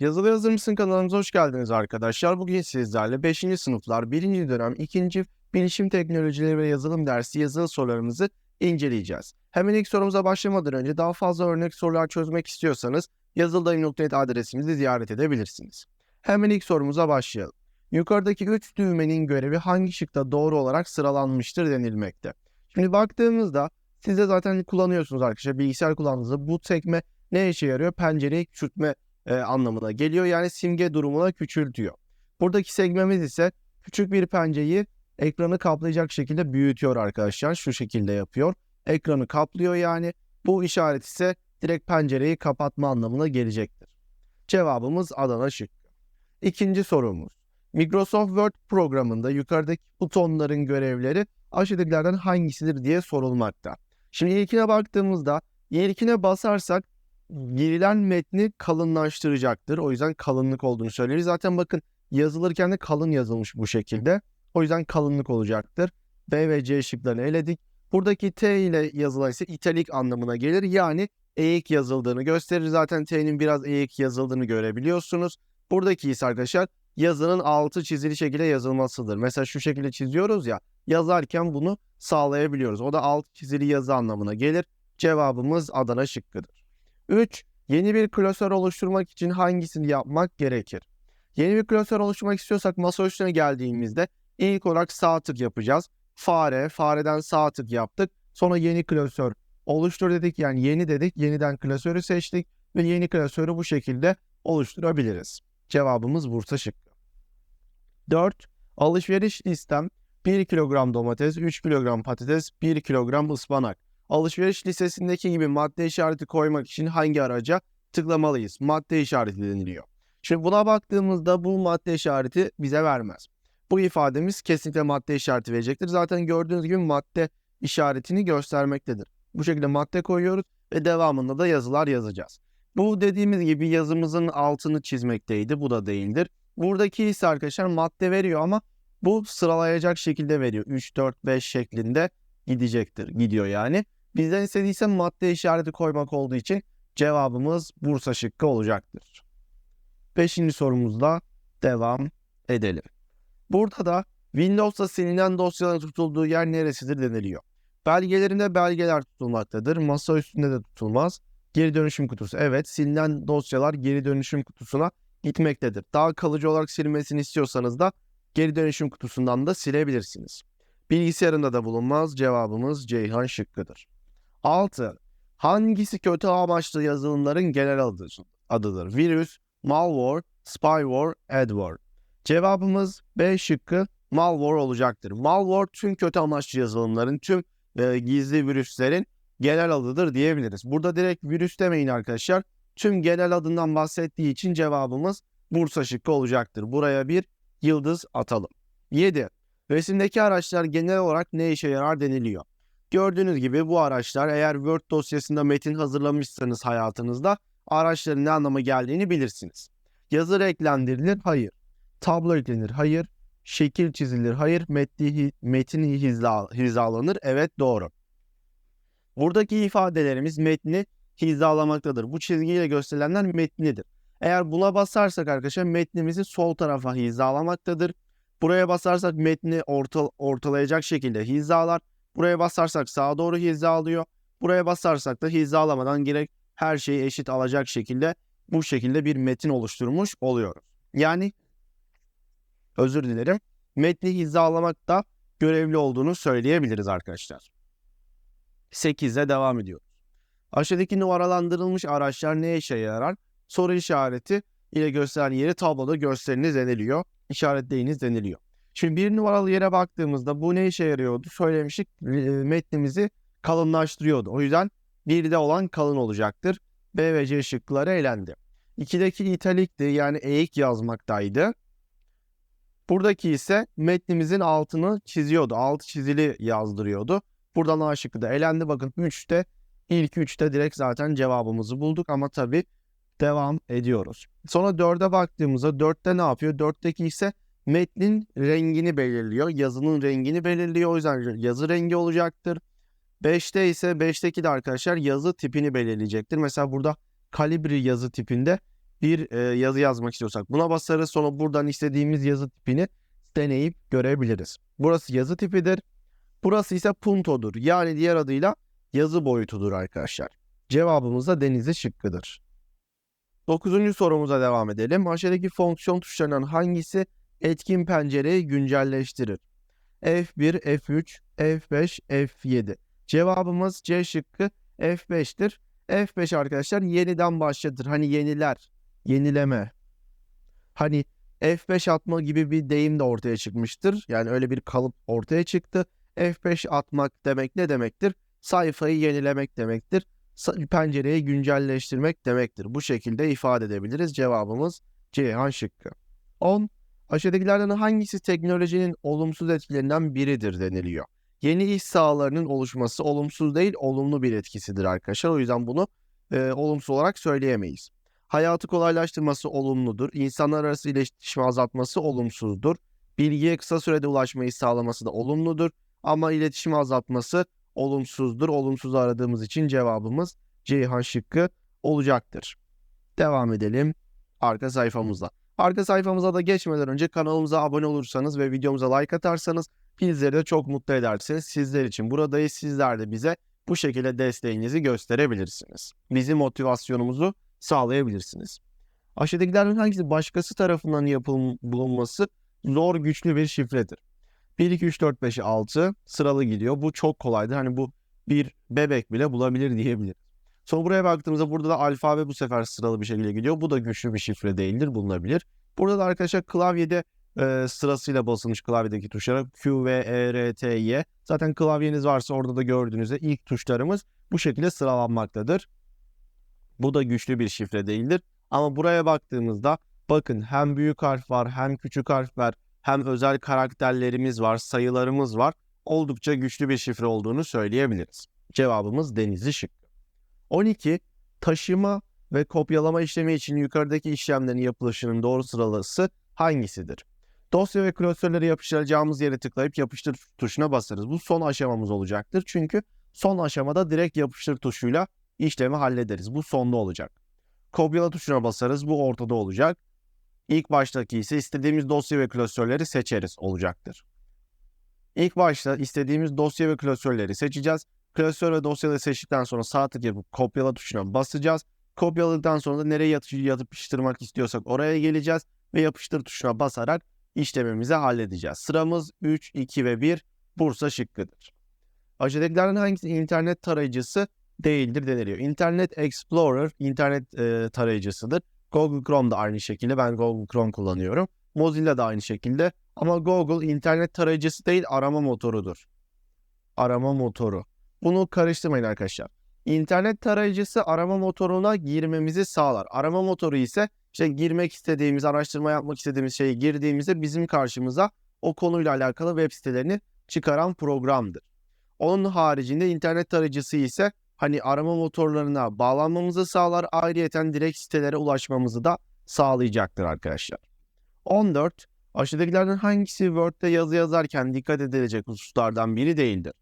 Yazılı Yazır mısın kanalımıza hoş geldiniz arkadaşlar. Bugün sizlerle 5. sınıflar 1. dönem 2. Bilişim Teknolojileri ve Yazılım dersi yazılı sorularımızı inceleyeceğiz. Hemen ilk sorumuza başlamadan önce daha fazla örnek sorular çözmek istiyorsanız yazıldayım.net adresimizi ziyaret edebilirsiniz. Hemen ilk sorumuza başlayalım. Yukarıdaki 3 düğmenin görevi hangi şıkta doğru olarak sıralanmıştır denilmekte. Şimdi baktığımızda siz de zaten kullanıyorsunuz arkadaşlar. Bilgisayar kullandığınızda bu sekme ne işe yarıyor? Pencereyi küçültme e, anlamına geliyor. Yani simge durumuna küçültüyor. Buradaki segmemiz ise küçük bir pencereyi ekranı kaplayacak şekilde büyütüyor arkadaşlar. Şu şekilde yapıyor. Ekranı kaplıyor yani. Bu işaret ise direkt pencereyi kapatma anlamına gelecektir. Cevabımız Adana şıkkı. İkinci sorumuz. Microsoft Word programında yukarıdaki butonların görevleri aşağıdakilerden hangisidir diye sorulmakta. Şimdi ilkine baktığımızda ilkine basarsak girilen metni kalınlaştıracaktır. O yüzden kalınlık olduğunu söyleriz. Zaten bakın yazılırken de kalın yazılmış bu şekilde. O yüzden kalınlık olacaktır. B ve C şıklarını eledik. Buradaki T ile yazılan ise italik anlamına gelir. Yani eğik yazıldığını gösterir. Zaten T'nin biraz eğik yazıldığını görebiliyorsunuz. Buradaki ise arkadaşlar yazının altı çizili şekilde yazılmasıdır. Mesela şu şekilde çiziyoruz ya yazarken bunu sağlayabiliyoruz. O da alt çizili yazı anlamına gelir. Cevabımız Adana şıkkıdır. 3. Yeni bir klasör oluşturmak için hangisini yapmak gerekir? Yeni bir klasör oluşturmak istiyorsak masa üstüne geldiğimizde ilk olarak sağ tık yapacağız. Fare, fareden sağ tık yaptık. Sonra yeni klasör oluştur dedik. Yani yeni dedik. Yeniden klasörü seçtik ve yeni klasörü bu şekilde oluşturabiliriz. Cevabımız Bursa şıkkı. 4. Alışveriş listem 1 kilogram domates, 3 kilogram patates, 1 kilogram ıspanak. Alışveriş listesindeki gibi madde işareti koymak için hangi araca tıklamalıyız? Madde işareti deniliyor. Şimdi buna baktığımızda bu madde işareti bize vermez. Bu ifademiz kesinlikle madde işareti verecektir. Zaten gördüğünüz gibi madde işaretini göstermektedir. Bu şekilde madde koyuyoruz ve devamında da yazılar yazacağız. Bu dediğimiz gibi yazımızın altını çizmekteydi. Bu da değildir. Buradaki ise arkadaşlar madde veriyor ama bu sıralayacak şekilde veriyor. 3, 4, 5 şeklinde gidecektir. Gidiyor yani. Bizden istediyse madde işareti koymak olduğu için cevabımız Bursa şıkkı olacaktır. Beşinci sorumuzla devam edelim. Burada da Windows'ta silinen dosyaların tutulduğu yer neresidir deniliyor. Belgelerinde belgeler tutulmaktadır. Masa üstünde de tutulmaz. Geri dönüşüm kutusu. Evet silinen dosyalar geri dönüşüm kutusuna gitmektedir. Daha kalıcı olarak silmesini istiyorsanız da geri dönüşüm kutusundan da silebilirsiniz. Bilgisayarında da bulunmaz. Cevabımız Ceyhan şıkkıdır. 6. Hangisi kötü amaçlı yazılımların genel adıdır? adıdır? Virüs, malware, spyware, adware. Cevabımız B şıkkı malware olacaktır. Malware tüm kötü amaçlı yazılımların, tüm e, gizli virüslerin genel adıdır diyebiliriz. Burada direkt virüs demeyin arkadaşlar. Tüm genel adından bahsettiği için cevabımız Bursa şıkkı olacaktır. Buraya bir yıldız atalım. 7. Resimdeki araçlar genel olarak ne işe yarar deniliyor. Gördüğünüz gibi bu araçlar eğer Word dosyasında metin hazırlamışsanız hayatınızda araçların ne anlama geldiğini bilirsiniz. Yazı renklendirilir? Hayır. Tablo eklenir? Hayır. Şekil çizilir? Hayır. Metni, metin hizla, hizalanır? Evet doğru. Buradaki ifadelerimiz metni hizalamaktadır. Bu çizgiyle gösterilenler metnidir. Eğer buna basarsak arkadaşlar metnimizi sol tarafa hizalamaktadır. Buraya basarsak metni orta, ortalayacak şekilde hizalar. Buraya basarsak sağa doğru hizalıyor. Buraya basarsak da hizalamadan direkt her şeyi eşit alacak şekilde bu şekilde bir metin oluşturmuş oluyoruz. Yani özür dilerim. Metni hizalamak da görevli olduğunu söyleyebiliriz arkadaşlar. 8'e devam ediyoruz. Aşağıdaki numaralandırılmış araçlar ne işe yarar? Soru işareti ile gösteren yeri tabloda gösteriniz deniliyor. İşaretleyiniz deniliyor. Şimdi bir numaralı yere baktığımızda bu ne işe yarıyordu? Söylemiştik e, metnimizi kalınlaştırıyordu. O yüzden birde olan kalın olacaktır. B ve C şıkları elendi. 2'deki italikti yani eğik yazmaktaydı. Buradaki ise metnimizin altını çiziyordu. Altı çizili yazdırıyordu. Buradan A şıkkı da elendi. Bakın 3'te ilk 3'te direkt zaten cevabımızı bulduk ama tabii devam ediyoruz. Sonra 4'e baktığımızda 4'te ne yapıyor? 4'teki ise metnin rengini belirliyor. Yazının rengini belirliyor. O yüzden yazı rengi olacaktır. 5'te ise 5'teki de arkadaşlar yazı tipini belirleyecektir. Mesela burada kalibri yazı tipinde bir e, yazı yazmak istiyorsak buna basarız. Sonra buradan istediğimiz yazı tipini deneyip görebiliriz. Burası yazı tipidir. Burası ise puntodur. Yani diğer adıyla yazı boyutudur arkadaşlar. Cevabımız da denizli şıkkıdır. Dokuzuncu sorumuza devam edelim. Aşağıdaki fonksiyon tuşlarından hangisi etkin pencereyi güncelleştirir? F1, F3, F5, F7. Cevabımız C şıkkı F5'tir. F5 arkadaşlar yeniden başlatır. Hani yeniler, yenileme. Hani F5 atma gibi bir deyim de ortaya çıkmıştır. Yani öyle bir kalıp ortaya çıktı. F5 atmak demek ne demektir? Sayfayı yenilemek demektir. Pencereyi güncelleştirmek demektir. Bu şekilde ifade edebiliriz. Cevabımız Ceyhan şıkkı. 10. Aşağıdakilerden hangisi teknolojinin olumsuz etkilerinden biridir deniliyor. Yeni iş sahalarının oluşması olumsuz değil, olumlu bir etkisidir arkadaşlar. O yüzden bunu e, olumsuz olarak söyleyemeyiz. Hayatı kolaylaştırması olumludur. İnsanlar arası iletişimi azaltması olumsuzdur. Bilgiye kısa sürede ulaşmayı sağlaması da olumludur. Ama iletişimi azaltması olumsuzdur. Olumsuz aradığımız için cevabımız Ceyhan şıkkı olacaktır. Devam edelim arka sayfamızda. Arka sayfamıza da geçmeden önce kanalımıza abone olursanız ve videomuza like atarsanız bizleri de çok mutlu edersiniz. Sizler için buradayız. Sizler de bize bu şekilde desteğinizi gösterebilirsiniz. Bizim motivasyonumuzu sağlayabilirsiniz. Aşağıdakilerden hangisi başkası tarafından yapılması zor güçlü bir şifredir? 1, 2, 3, 4, 5, 6 sıralı gidiyor. Bu çok kolaydır. Hani bu bir bebek bile bulabilir diyebilir. Sonra buraya baktığımızda burada da alfabe bu sefer sıralı bir şekilde gidiyor. Bu da güçlü bir şifre değildir. Bulunabilir. Burada da arkadaşlar klavyede e, sırasıyla basılmış klavyedeki tuşlara Q, V, E, R, T, Y. Zaten klavyeniz varsa orada da gördüğünüzde ilk tuşlarımız bu şekilde sıralanmaktadır. Bu da güçlü bir şifre değildir. Ama buraya baktığımızda bakın hem büyük harf var hem küçük harf var hem özel karakterlerimiz var, sayılarımız var. Oldukça güçlü bir şifre olduğunu söyleyebiliriz. Cevabımız denizli şık. 12. Taşıma ve kopyalama işlemi için yukarıdaki işlemlerin yapılışının doğru sıralaması hangisidir? Dosya ve klasörleri yapıştıracağımız yere tıklayıp yapıştır tuşuna basarız. Bu son aşamamız olacaktır. Çünkü son aşamada direkt yapıştır tuşuyla işlemi hallederiz. Bu sonda olacak. Kopyala tuşuna basarız. Bu ortada olacak. İlk baştaki ise istediğimiz dosya ve klasörleri seçeriz olacaktır. İlk başta istediğimiz dosya ve klasörleri seçeceğiz. Klasör ve dosyaları seçtikten sonra sağ tık yapıp kopyala tuşuna basacağız. Kopyaladıktan sonra da nereye yatı- yapıştırmak istiyorsak oraya geleceğiz ve yapıştır tuşuna basarak işlemimizi halledeceğiz. Sıramız 3, 2 ve 1 Bursa şıkkıdır. Aşağıdakilerden hangisi internet tarayıcısı değildir deniliyor. Internet Explorer internet e, tarayıcısıdır. Google Chrome da aynı şekilde ben Google Chrome kullanıyorum. Mozilla da aynı şekilde ama Google internet tarayıcısı değil arama motorudur. Arama motoru. Bunu karıştırmayın arkadaşlar. İnternet tarayıcısı arama motoruna girmemizi sağlar. Arama motoru ise işte girmek istediğimiz, araştırma yapmak istediğimiz şeyi girdiğimizde bizim karşımıza o konuyla alakalı web sitelerini çıkaran programdır. Onun haricinde internet tarayıcısı ise hani arama motorlarına bağlanmamızı sağlar. Ayrıyeten direkt sitelere ulaşmamızı da sağlayacaktır arkadaşlar. 14. Aşağıdakilerden hangisi Word'de yazı yazarken dikkat edilecek hususlardan biri değildir?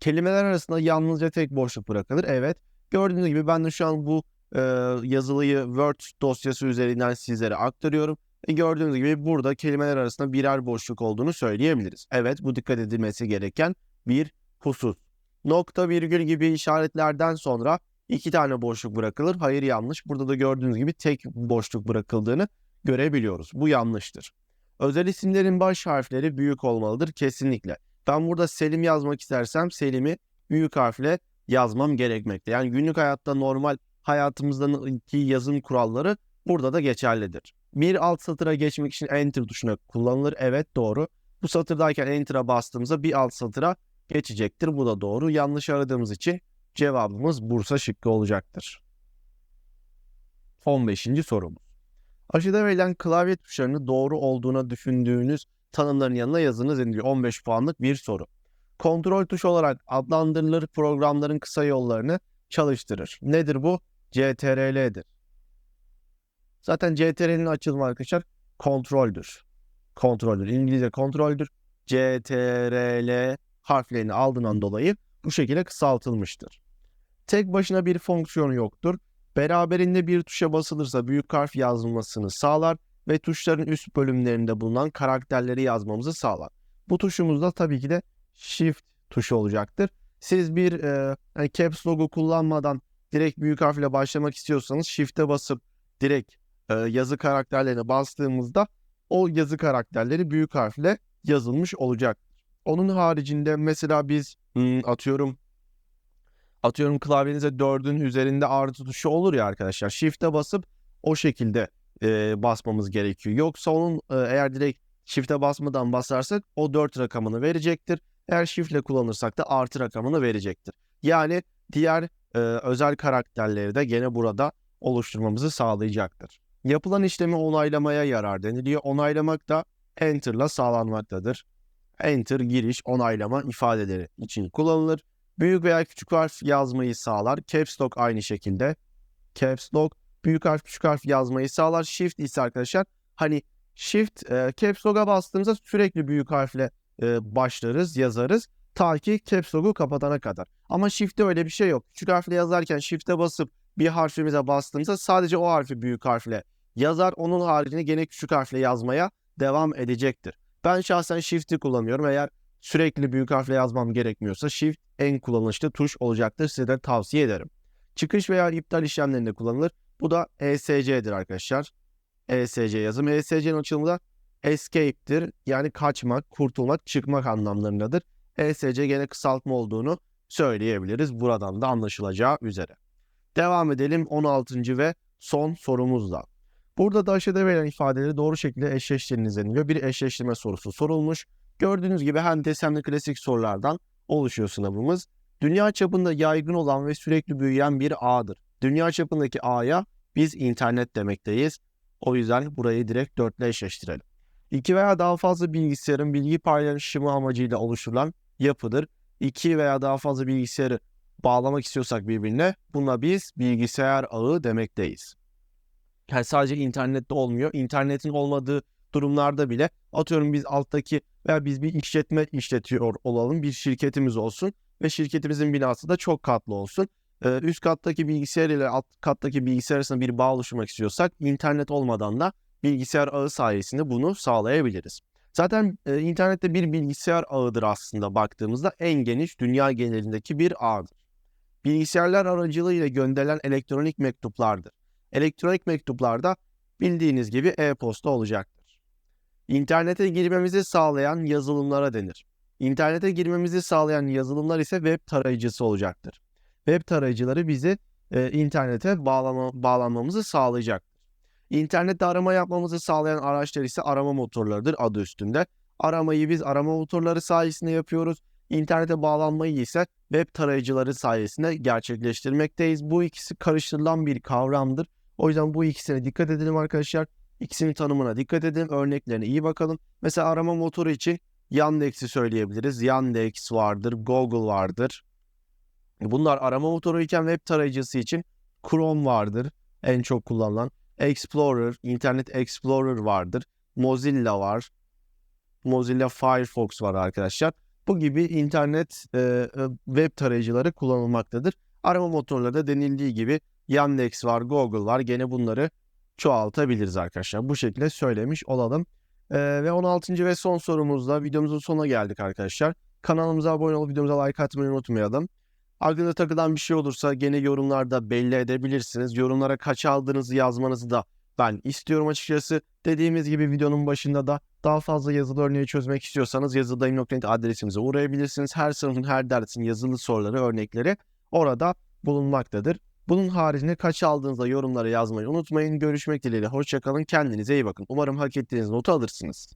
Kelimeler arasında yalnızca tek boşluk bırakılır. Evet. Gördüğünüz gibi ben de şu an bu e, yazılıyı Word dosyası üzerinden sizlere aktarıyorum. E, gördüğünüz gibi burada kelimeler arasında birer boşluk olduğunu söyleyebiliriz. Evet bu dikkat edilmesi gereken bir husus. Nokta virgül gibi işaretlerden sonra iki tane boşluk bırakılır. Hayır yanlış. Burada da gördüğünüz gibi tek boşluk bırakıldığını görebiliyoruz. Bu yanlıştır. Özel isimlerin baş harfleri büyük olmalıdır kesinlikle. Ben burada Selim yazmak istersem Selim'i büyük harfle yazmam gerekmekte. Yani günlük hayatta normal hayatımızdaki yazım kuralları burada da geçerlidir. Bir alt satıra geçmek için Enter tuşuna kullanılır. Evet doğru. Bu satırdayken Enter'a bastığımızda bir alt satıra geçecektir. Bu da doğru. Yanlış aradığımız için cevabımız Bursa şıkkı olacaktır. 15. sorumuz. Aşağıda verilen klavye tuşlarını doğru olduğuna düşündüğünüz tanımların yanına yazınız deniliyor. 15 puanlık bir soru. Kontrol tuşu olarak adlandırılır programların kısa yollarını çalıştırır. Nedir bu? CTRL'dir. Zaten CTRL'nin açılımı arkadaşlar kontroldür. Kontroldür. İngilizce kontroldür. CTRL harflerini aldığından dolayı bu şekilde kısaltılmıştır. Tek başına bir fonksiyonu yoktur. Beraberinde bir tuşa basılırsa büyük harf yazılmasını sağlar ve tuşların üst bölümlerinde bulunan karakterleri yazmamızı sağlar. Bu tuşumuz da tabii ki de Shift tuşu olacaktır. Siz bir e, yani Caps Logo kullanmadan direkt büyük harfle başlamak istiyorsanız Shift'e basıp direkt e, yazı karakterlerine bastığımızda o yazı karakterleri büyük harfle yazılmış olacak. Onun haricinde mesela biz hmm, atıyorum atıyorum klavyenize 4'ün üzerinde artı tuşu olur ya arkadaşlar. Shift'e basıp o şekilde e, basmamız gerekiyor. Yoksa onun e, eğer direkt Shift'e basmadan basarsak o 4 rakamını verecektir. Eğer Shift'le kullanırsak da artı rakamını verecektir. Yani diğer e, özel karakterleri de gene burada oluşturmamızı sağlayacaktır. Yapılan işlemi onaylamaya yarar deniliyor. Onaylamak da Enter'la sağlanmaktadır. Enter giriş onaylama ifadeleri için kullanılır. Büyük veya küçük harf yazmayı sağlar. Caps Lock aynı şekilde. Caps Lock büyük harf küçük harf yazmayı sağlar. Shift ise arkadaşlar hani Shift e, Caps Lock'a bastığımızda sürekli büyük harfle e, başlarız, yazarız. Ta ki Caps Lock'u kapatana kadar. Ama Shift'te öyle bir şey yok. Küçük harfle yazarken Shift'e basıp bir harfimize bastığımızda sadece o harfi büyük harfle yazar. Onun haricinde gene küçük harfle yazmaya devam edecektir. Ben şahsen Shift'i kullanıyorum. Eğer sürekli büyük harfle yazmam gerekmiyorsa Shift en kullanışlı tuş olacaktır. Size de tavsiye ederim. Çıkış veya iptal işlemlerinde kullanılır. Bu da ESC'dir arkadaşlar. ESC yazım. ESC'nin açılımı da escape'tir. Yani kaçmak, kurtulmak, çıkmak anlamlarındadır. ESC gene kısaltma olduğunu söyleyebiliriz. Buradan da anlaşılacağı üzere. Devam edelim 16. ve son sorumuzla. Burada da aşağıda verilen ifadeleri doğru şekilde eşleştiriniz deniliyor. Bir eşleştirme sorusu sorulmuş. Gördüğünüz gibi hem desemli klasik sorulardan oluşuyor sınavımız. Dünya çapında yaygın olan ve sürekli büyüyen bir ağdır. Dünya çapındaki ağya biz internet demekteyiz. O yüzden burayı direkt 4 ile eşleştirelim. İki veya daha fazla bilgisayarın bilgi paylaşımı amacıyla oluşturulan yapıdır. İki veya daha fazla bilgisayarı bağlamak istiyorsak birbirine buna biz bilgisayar ağı demekteyiz. Yani sadece internette olmuyor. İnternetin olmadığı durumlarda bile atıyorum biz alttaki veya biz bir işletme işletiyor olalım. Bir şirketimiz olsun ve şirketimizin binası da çok katlı olsun. Üst kattaki bilgisayar ile alt kattaki bilgisayar arasında bir bağ oluşturmak istiyorsak internet olmadan da bilgisayar ağı sayesinde bunu sağlayabiliriz. Zaten e, internette bir bilgisayar ağıdır aslında baktığımızda en geniş dünya genelindeki bir ağdır. Bilgisayarlar aracılığıyla gönderilen elektronik mektuplardır. Elektronik mektuplarda bildiğiniz gibi e-posta olacaktır. İnternete girmemizi sağlayan yazılımlara denir. İnternete girmemizi sağlayan yazılımlar ise web tarayıcısı olacaktır. Web tarayıcıları bizi e, internete bağlama, bağlanmamızı sağlayacaktır. İnternette arama yapmamızı sağlayan araçlar ise arama motorlarıdır adı üstünde. Aramayı biz arama motorları sayesinde yapıyoruz. İnternete bağlanmayı ise web tarayıcıları sayesinde gerçekleştirmekteyiz. Bu ikisi karıştırılan bir kavramdır. O yüzden bu ikisine dikkat edelim arkadaşlar. İkisinin tanımına dikkat edin. Örneklerine iyi bakalım. Mesela arama motoru için Yandex'i söyleyebiliriz. Yandex vardır, Google vardır. Bunlar arama motoru iken web tarayıcısı için Chrome vardır. En çok kullanılan. Explorer, Internet Explorer vardır. Mozilla var. Mozilla Firefox var arkadaşlar. Bu gibi internet e, web tarayıcıları kullanılmaktadır. Arama motorları da denildiği gibi Yandex var, Google var. Gene bunları çoğaltabiliriz arkadaşlar. Bu şekilde söylemiş olalım. Ee, ve 16. ve son sorumuzla videomuzun sonuna geldik arkadaşlar. Kanalımıza abone olup videomuza like atmayı unutmayalım. Aklınıza takılan bir şey olursa gene yorumlarda belli edebilirsiniz. Yorumlara kaç aldığınızı yazmanızı da ben istiyorum açıkçası. Dediğimiz gibi videonun başında da daha fazla yazılı örneği çözmek istiyorsanız yazıldayım.net adresimize uğrayabilirsiniz. Her sınıfın her dersin yazılı soruları, örnekleri orada bulunmaktadır. Bunun haricinde kaç aldığınızda yorumlara yazmayı unutmayın. Görüşmek dileğiyle. Hoşçakalın. Kendinize iyi bakın. Umarım hak ettiğiniz notu alırsınız.